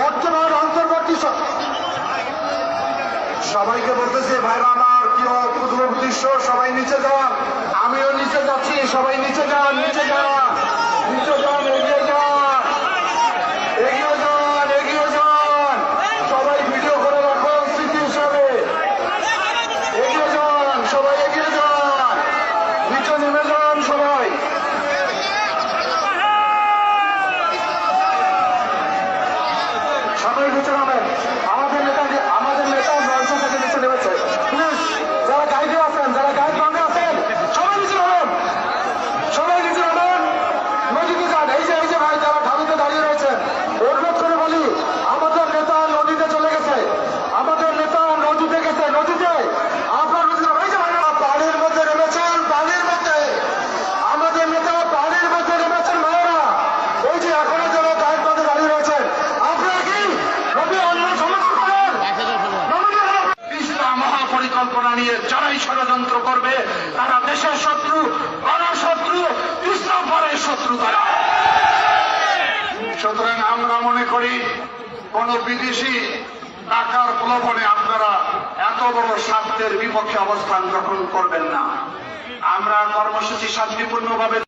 বর্তমান অন্তর্বর্তী সবাইকে বলতেছে, ভাইরা আমার কি অদ্ভুত দৃশ্য সবাই নিচে যান। আমিও নিচে যাচ্ছি, সবাই নিচে যান নিচে যান নিচে যান, এগিয়ে যান। এগিয়ে যান এগিয়ে যান। সবাই ভিডিও করে রাখো স্মৃতি হিসাবে। এগিয়ে যান, সবাই এগিয়ে যান। নিচে নেমে যান সবাই। মহাপরিকল্পনা নিয়ে যারাই ষড়যন্ত্র করবে তারা দেশের শত্রু গণশত্রু ইসলাম পরের শত্রু তারা। সুতরাং আমরা মনে করি কোন বিদেশি টাকার প্রলোভনে আপনারা এত বড় স্বার্থের বিপক্ষে অবস্থান গ্রহণ করবেন না। আমরা কর্মসূচি শান্তিপূর্ণভাবে